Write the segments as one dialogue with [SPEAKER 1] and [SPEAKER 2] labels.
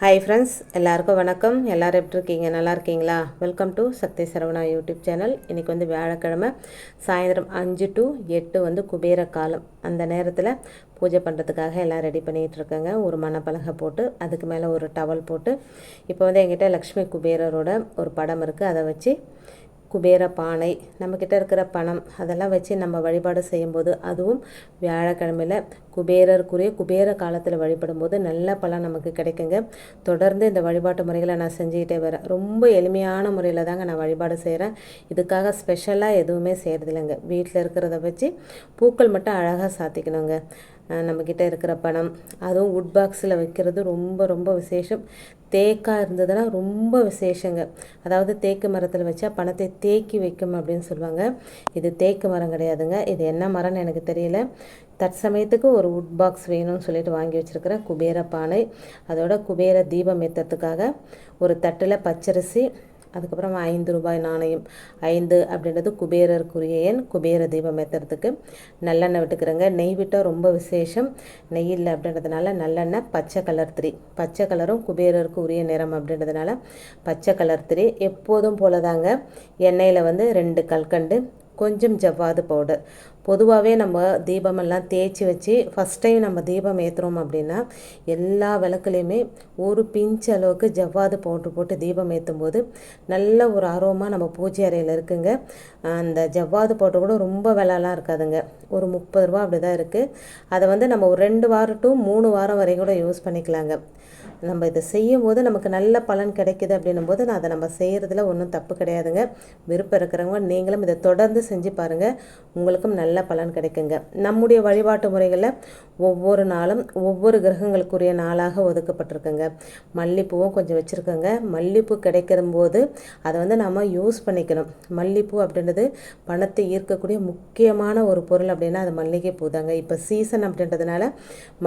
[SPEAKER 1] hi friends எல்லாருக்கும் வணக்கம் எல்லோரும் எப்படி இருக்கீங்க நல்லா இருக்கீங்களா welcome to Sakthi Saravana YouTube channel இன்றைக்கி வந்து வியாழக்கிழமை சாயந்தரம் அஞ்சு டு எட்டு வந்து குபேர காலம் அந்த நேரத்தில் பூஜை பண்ணுறதுக்காக எல்லாம் ரெடி பண்ணிகிட்ருக்கேங்க ஒரு மணப்பலகை போட்டு அதுக்கு மேலே ஒரு டவல் போட்டு இப்போ வந்து எங்கிட்ட லக்ஷ்மி குபேரரோட ஒரு படம் இருக்குது அதை வச்சு குபேர பானை நம்மக்கிட்ட இருக்கிற பணம் அதெல்லாம் வச்சு நம்ம வழிபாடு செய்யும்போது அதுவும் வியாழக்கிழமையில் குபேரருக்குரிய குபேர காலத்தில் வழிபடும் போது நல்ல பலன் நமக்கு கிடைக்குங்க தொடர்ந்து இந்த வழிபாட்டு முறைகளை நான் செஞ்சுக்கிட்டே வரேன் ரொம்ப எளிமையான முறையில் தாங்க நான் வழிபாடு செய்கிறேன் இதுக்காக ஸ்பெஷலாக எதுவுமே செய்கிறது இல்லைங்க வீட்டில் இருக்கிறத வச்சு பூக்கள் மட்டும் அழகாக சாத்திக்கணுங்க நம்மக்கிட்ட இருக்கிற பணம் அதுவும் உட் பாக்ஸில் வைக்கிறது ரொம்ப ரொம்ப விசேஷம் தேக்காக இருந்ததுன்னா ரொம்ப விசேஷங்க அதாவது தேக்கு மரத்தில் வச்சா பணத்தை தேக்கி வைக்கும் அப்படின்னு சொல்லுவாங்க இது தேக்கு மரம் கிடையாதுங்க இது என்ன மரம்னு எனக்கு தெரியல தற்சமயத்துக்கு ஒரு உட் பாக்ஸ் வேணும்னு சொல்லிட்டு வாங்கி வச்சுருக்கிறேன் குபேர பானை அதோட குபேர தீபம் ஏற்றுறதுக்காக ஒரு தட்டில் பச்சரிசி அதுக்கப்புறம் ஐந்து ரூபாய் நாணயம் ஐந்து அப்படின்றது குபேரருக்குரிய எண் குபேர தீபம் ஏற்றுறதுக்கு நல்லெண்ணெய் விட்டுக்கிறேங்க நெய் விட்டால் ரொம்ப விசேஷம் நெய் இல்லை அப்படின்றதுனால நல்லெண்ணெய் பச்சை கலர் திரி பச்சை கலரும் குபேரருக்கு உரிய நிறம் அப்படின்றதுனால பச்சை கலர் திரி எப்போதும் போல தாங்க எண்ணெயில் வந்து ரெண்டு கல்கண்டு கொஞ்சம் ஜவ்வாது பவுடர் பொதுவாகவே நம்ம தீபமெல்லாம் தேய்ச்சி வச்சு ஃபஸ்ட் டைம் நம்ம தீபம் ஏற்றுறோம் அப்படின்னா எல்லா விளக்குலேயுமே ஒரு பிஞ்ச் அளவுக்கு ஜவ்வாது போட்டு போட்டு தீபம் ஏற்றும் போது நல்ல ஒரு ஆர்வமாக நம்ம பூஜை அறையில் இருக்குங்க அந்த ஜவ்வாது போட்டு கூட ரொம்ப விலைலாம் இருக்காதுங்க ஒரு முப்பது ரூபா அப்படி தான் இருக்குது அதை வந்து நம்ம ஒரு ரெண்டு வாரம் டு மூணு வாரம் வரை கூட யூஸ் பண்ணிக்கலாங்க நம்ம இதை செய்யும் போது நமக்கு நல்ல பலன் கிடைக்குது அப்படின்னும் போது நான் அதை நம்ம செய்கிறதுல ஒன்றும் தப்பு கிடையாதுங்க விருப்பம் இருக்கிறவங்க நீங்களும் இதை தொடர்ந்து செஞ்சு பாருங்கள் உங்களுக்கும் நல்ல நல்ல பலன் கிடைக்குங்க நம்முடைய வழிபாட்டு முறைகளில் ஒவ்வொரு நாளும் ஒவ்வொரு கிரகங்களுக்குரிய நாளாக ஒதுக்கப்பட்டிருக்குங்க மல்லிப்பூவும் கொஞ்சம் வச்சுருக்கோங்க மல்லிப்பூ போது அதை வந்து நம்ம யூஸ் பண்ணிக்கணும் மல்லிப்பூ அப்படின்றது பணத்தை ஈர்க்கக்கூடிய முக்கியமான ஒரு பொருள் அப்படின்னா அது மல்லிகைப்பூ தாங்க இப்போ சீசன் அப்படின்றதுனால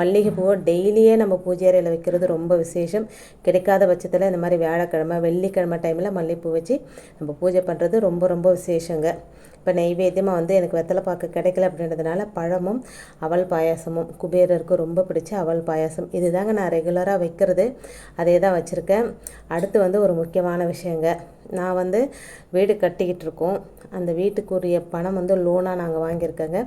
[SPEAKER 1] மல்லிகைப்பூவை டெய்லியே நம்ம பூஜை அறையில் வைக்கிறது ரொம்ப விசேஷம் கிடைக்காத பட்சத்தில் இந்த மாதிரி வியாழக்கிழமை வெள்ளிக்கிழமை டைமில் மல்லிகைப்பூ வச்சு நம்ம பூஜை பண்ணுறது ரொம்ப ரொம்ப விசேஷங்க இப்போ நெய்வேத்தியமாக வந்து எனக்கு வெத்தலை பார்க்க கிடைக்கல அப்படின்றதுனால பழமும் அவல் பாயாசமும் குபேரருக்கு ரொம்ப பிடிச்ச அவல் பாயாசம் இது தாங்க நான் ரெகுலராக வைக்கிறது அதே தான் வச்சுருக்கேன் அடுத்து வந்து ஒரு முக்கியமான விஷயங்க நான் வந்து வீடு கட்டிக்கிட்டு இருக்கோம் அந்த வீட்டுக்குரிய பணம் வந்து லோனாக நாங்கள் வாங்கியிருக்கேங்க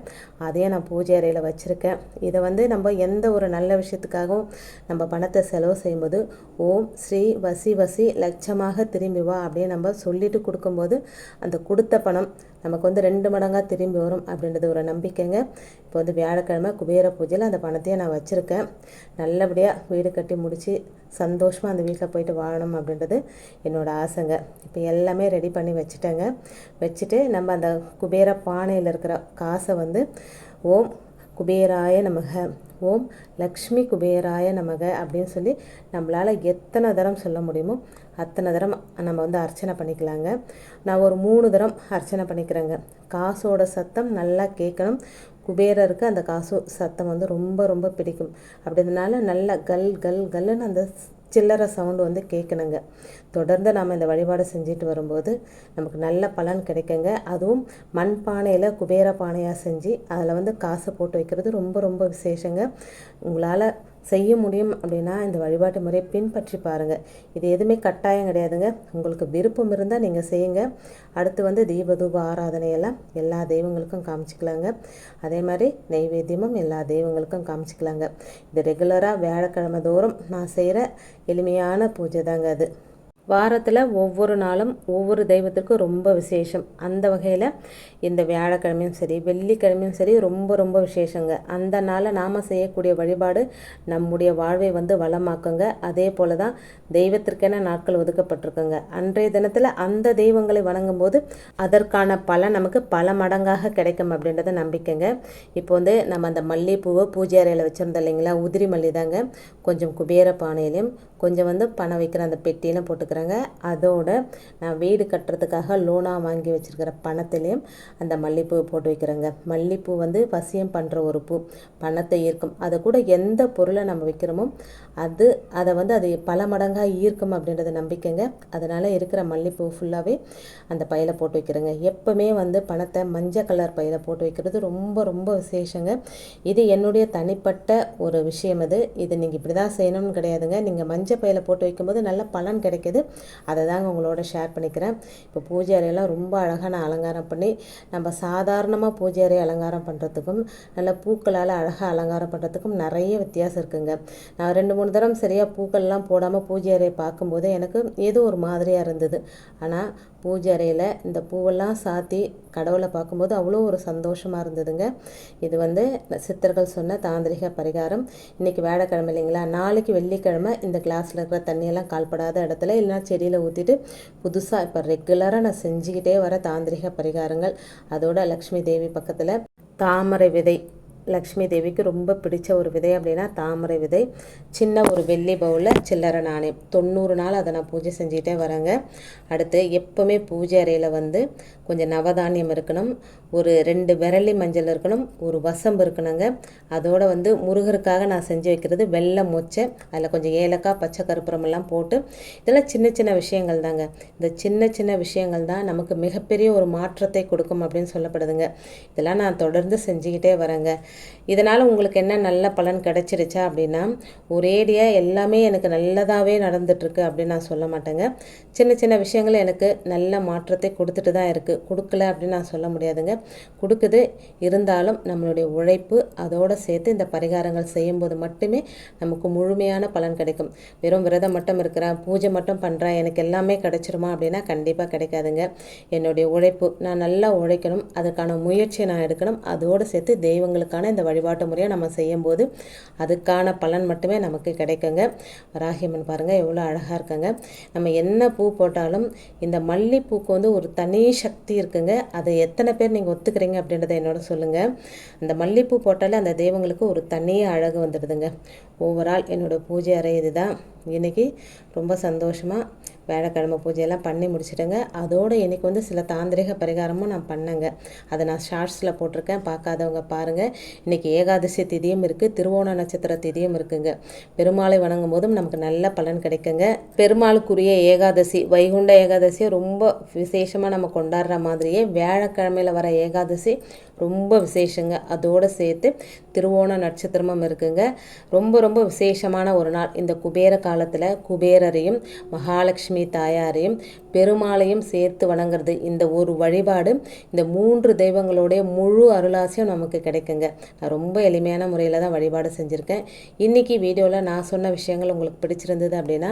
[SPEAKER 1] அதையே நான் பூஜை அறையில் வச்சுருக்கேன் இதை வந்து நம்ம எந்த ஒரு நல்ல விஷயத்துக்காகவும் நம்ம பணத்தை செலவு செய்யும்போது ஓம் ஸ்ரீ வசி வசி லட்சமாக திரும்பி வா அப்படின்னு நம்ம சொல்லிட்டு கொடுக்கும்போது அந்த கொடுத்த பணம் நமக்கு வந்து ரெண்டு மடங்காக திரும்பி வரும் அப்படின்றது ஒரு நம்பிக்கைங்க இப்போ வந்து வியாழக்கிழமை குபேர பூஜையில் அந்த பணத்தையே நான் வச்சுருக்கேன் நல்லபடியாக வீடு கட்டி முடித்து சந்தோஷமாக அந்த வீட்டில் போயிட்டு வாழணும் அப்படின்றது என்னோடய ஆசைங்க இப்போ எல்லாமே ரெடி பண்ணி வச்சுட்டேங்க வச்சுட்டு நம்ம அந்த குபேர பானையில் இருக்கிற காசை வந்து ஓம் குபேராய நமக ஓம் லக்ஷ்மி குபேராய நமக அப்படின்னு சொல்லி நம்மளால் எத்தனை தரம் சொல்ல முடியுமோ அத்தனை தரம் நம்ம வந்து அர்ச்சனை பண்ணிக்கலாங்க நான் ஒரு மூணு தரம் அர்ச்சனை பண்ணிக்கிறேங்க காசோட சத்தம் நல்லா கேட்கணும் குபேரருக்கு அந்த காசு சத்தம் வந்து ரொம்ப ரொம்ப பிடிக்கும் அப்படின்றதுனால நல்லா கல் கல் கல்லுன்னு அந்த சில்லற சவுண்டு வந்து கேட்கணுங்க தொடர்ந்து நாம் இந்த வழிபாடு செஞ்சுட்டு வரும்போது நமக்கு நல்ல பலன் கிடைக்குங்க அதுவும் மண் பானையில் குபேர பானையாக செஞ்சு அதில் வந்து காசு போட்டு வைக்கிறது ரொம்ப ரொம்ப விசேஷங்க உங்களால் செய்ய முடியும் அப்படின்னா இந்த வழிபாட்டு முறையை பின்பற்றி பாருங்கள் இது எதுவுமே கட்டாயம் கிடையாதுங்க உங்களுக்கு விருப்பம் இருந்தால் நீங்கள் செய்யுங்க அடுத்து வந்து தீபதூப ஆராதனையெல்லாம் எல்லா தெய்வங்களுக்கும் காமிச்சிக்கலாங்க அதே மாதிரி நெய்வேத்தியமும் எல்லா தெய்வங்களுக்கும் காமிச்சிக்கலாங்க இது ரெகுலராக வியாழக்கிழமை தோறும் நான் செய்கிற எளிமையான பூஜை தாங்க அது வாரத்தில் ஒவ்வொரு நாளும் ஒவ்வொரு தெய்வத்திற்கும் ரொம்ப விசேஷம் அந்த வகையில் இந்த வியாழக்கிழமையும் சரி வெள்ளிக்கிழமையும் சரி ரொம்ப ரொம்ப விசேஷங்க அந்த நாளில் நாம் செய்யக்கூடிய வழிபாடு நம்முடைய வாழ்வை வந்து வளமாக்குங்க அதே போல் தான் தெய்வத்திற்கென நாட்கள் ஒதுக்கப்பட்டிருக்குங்க அன்றைய தினத்தில் அந்த தெய்வங்களை வணங்கும் போது அதற்கான பலன் நமக்கு பல மடங்காக கிடைக்கும் அப்படின்றத நம்பிக்கைங்க இப்போ வந்து நம்ம அந்த மல்லிகைப்பூவை பூஜை அறையில் வச்சுருந்தோம் இல்லைங்களா உதிரி மல்லி தாங்க கொஞ்சம் குபேர பானையிலையும் கொஞ்சம் வந்து பணம் வைக்கிற அந்த பெட்டியிலும் போட்டுக்கிறேன் வச்சுருக்குறேங்க அதோட நான் வீடு கட்டுறதுக்காக லோனாக வாங்கி வச்சுருக்கிற பணத்திலையும் அந்த மல்லிப்பூவை போட்டு வைக்கிறேங்க மல்லிப்பூ வந்து பசியம் பண்ணுற ஒரு பூ பணத்தை ஈர்க்கும் அதை கூட எந்த பொருளை நம்ம வைக்கிறோமோ அது அதை வந்து அது பல மடங்காக ஈர்க்கும் அப்படின்றத நம்பிக்கைங்க அதனால் இருக்கிற மல்லிப்பூ ஃபுல்லாகவே அந்த பையில் போட்டு வைக்கிறேங்க எப்போவுமே வந்து பணத்தை மஞ்சள் கலர் பையில் போட்டு வைக்கிறது ரொம்ப ரொம்ப விசேஷங்க இது என்னுடைய தனிப்பட்ட ஒரு விஷயம் அது இது நீங்கள் இப்படி தான் செய்யணும்னு கிடையாதுங்க நீங்கள் மஞ்சள் பையில் போட்டு வைக்கும்போது நல்ல பலன் கிடைக்கிது அதை தாங்க உங்களோட ஷேர் பண்ணிக்கிறேன் இப்போ பூஜை அறையெல்லாம் ரொம்ப அழகாக நான் அலங்காரம் பண்ணி நம்ம சாதாரணமாக பூஜை அறையை அலங்காரம் பண்ணுறதுக்கும் நல்ல பூக்களால் அழகாக அலங்காரம் பண்ணுறதுக்கும் நிறைய வித்தியாசம் இருக்குங்க நான் ரெண்டு மூணு தரம் சரியாக பூக்கள்லாம் போடாமல் பூஜை அறையை பார்க்கும்போது எனக்கு ஏதோ ஒரு மாதிரியாக இருந்தது ஆனால் பூஜை அறையில் இந்த பூவெல்லாம் சாத்தி கடவுளை பார்க்கும்போது அவ்வளோ ஒரு சந்தோஷமாக இருந்ததுங்க இது வந்து சித்தர்கள் சொன்ன தாந்திரிக பரிகாரம் இன்றைக்கி வேடக்கிழமை இல்லைங்களா நாளைக்கு வெள்ளிக்கிழமை இந்த கிளாஸில் இருக்கிற தண்ணியெல்லாம் கால்படாத இடத்துல இல்லைனா செடியில் ஊற்றிட்டு புதுசாக இப்போ ரெகுலராக நான் செஞ்சுக்கிட்டே வர தாந்திரிக பரிகாரங்கள் அதோட லக்ஷ்மி தேவி பக்கத்தில் தாமரை விதை லக்ஷ்மி தேவிக்கு ரொம்ப பிடிச்ச ஒரு விதை அப்படின்னா தாமரை விதை சின்ன ஒரு வெள்ளி பவுலில் சில்லறை நாணயம் தொண்ணூறு நாள் அதை நான் பூஜை செஞ்சுக்கிட்டே வரேங்க அடுத்து எப்போவுமே பூஜை அறையில் வந்து கொஞ்சம் நவதானியம் இருக்கணும் ஒரு ரெண்டு விரலி மஞ்சள் இருக்கணும் ஒரு வசம்பு இருக்கணுங்க அதோடு வந்து முருகருக்காக நான் செஞ்சு வைக்கிறது வெள்ளை மொச்சை அதில் கொஞ்சம் ஏலக்காய் பச்சை கருப்புறமெல்லாம் போட்டு இதெல்லாம் சின்ன சின்ன விஷயங்கள் தாங்க இந்த சின்ன சின்ன விஷயங்கள் தான் நமக்கு மிகப்பெரிய ஒரு மாற்றத்தை கொடுக்கும் அப்படின்னு சொல்லப்படுதுங்க இதெல்லாம் நான் தொடர்ந்து செஞ்சுக்கிட்டே வரேங்க இதனால் உங்களுக்கு என்ன நல்ல பலன் கிடச்சிருச்சா அப்படின்னா ஒரேடியாக எல்லாமே எனக்கு நல்லதாகவே நடந்துட்டுருக்கு அப்படின்னு நான் சொல்ல மாட்டேங்க சின்ன சின்ன விஷயங்கள் எனக்கு நல்ல மாற்றத்தை கொடுத்துட்டு தான் இருக்குது கொடுக்கல அப்படின்னு நான் சொல்ல முடியாதுங்க கொடுக்குது இருந்தாலும் நம்மளுடைய உழைப்பு அதோடு சேர்த்து இந்த பரிகாரங்கள் செய்யும்போது மட்டுமே நமக்கு முழுமையான பலன் கிடைக்கும் வெறும் விரதம் மட்டும் இருக்கிறேன் பூஜை மட்டும் பண்ணுறேன் எனக்கு எல்லாமே கிடைச்சிருமா அப்படின்னா கண்டிப்பாக கிடைக்காதுங்க என்னுடைய உழைப்பு நான் நல்லா உழைக்கணும் அதுக்கான முயற்சியை நான் எடுக்கணும் அதோடு சேர்த்து தெய்வங்களுக்கான முறையான இந்த வழிபாட்டு முறையை நம்ம செய்யும்போது அதுக்கான பலன் மட்டுமே நமக்கு கிடைக்குங்க வராகியம்மன் பாருங்கள் எவ்வளோ அழகாக இருக்குங்க நம்ம என்ன பூ போட்டாலும் இந்த மல்லிப்பூக்கு வந்து ஒரு தனி சக்தி இருக்குங்க அதை எத்தனை பேர் நீங்கள் ஒத்துக்கிறீங்க அப்படின்றத என்னோட சொல்லுங்கள் அந்த மல்லிப்பூ போட்டாலே அந்த தெய்வங்களுக்கு ஒரு தனி அழகு வந்துடுதுங்க ஓவரால் என்னோடய பூஜை அறை இதுதான் இன்றைக்கி ரொம்ப சந்தோஷமாக வேலைக்கிழமை பூஜையெல்லாம் பண்ணி முடிச்சிட்டேங்க அதோடு இன்றைக்கி வந்து சில தாந்திரிக பரிகாரமும் நான் பண்ணேங்க அதை நான் ஷார்ட்ஸில் போட்டிருக்கேன் பார்க்காதவங்க பாருங்கள் இன்றைக்கி ஏகாதசி திதியும் இருக்குது திருவோண நட்சத்திர திதியும் இருக்குங்க பெருமாளை வணங்கும் போதும் நமக்கு நல்ல பலன் கிடைக்குங்க பெருமாளுக்குரிய ஏகாதசி வைகுண்ட ஏகாதசியை ரொம்ப விசேஷமாக நம்ம கொண்டாடுற மாதிரியே வியாழக்கிழமையில் வர ஏகாதசி ரொம்ப விசேஷங்க அதோடு சேர்த்து திருவோண நட்சத்திரமும் இருக்குங்க ரொம்ப ரொம்ப விசேஷமான ஒரு நாள் இந்த குபேர காலத்தில் குபேரரையும் மகாலட்சுமி மகாலட்சுமி தாயாரையும் பெருமாளையும் சேர்த்து வணங்குறது இந்த ஒரு வழிபாடு இந்த மூன்று தெய்வங்களுடைய முழு அருளாசியும் நமக்கு கிடைக்குங்க நான் ரொம்ப எளிமையான முறையில் தான் வழிபாடு செஞ்சுருக்கேன் இன்றைக்கி வீடியோவில் நான் சொன்ன விஷயங்கள் உங்களுக்கு பிடிச்சிருந்தது அப்படின்னா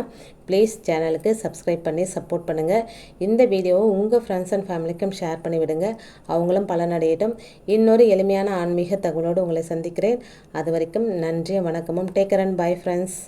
[SPEAKER 1] ப்ளீஸ் சேனலுக்கு சப்ஸ்கிரைப் பண்ணி சப்போர்ட் பண்ணுங்கள் இந்த வீடியோவை உங்கள் ஃப்ரெண்ட்ஸ் அண்ட் ஃபேமிலிக்கும் ஷேர் பண்ணி விடுங்க அவங்களும் பலனடையட்டும் இன்னொரு எளிமையான ஆன்மீக தகவலோடு உங்களை சந்திக்கிறேன் அது வரைக்கும் நன்றியும் வணக்கமும் டேக்கர் அண்ட் பை ஃப்ரெண்ட்ஸ்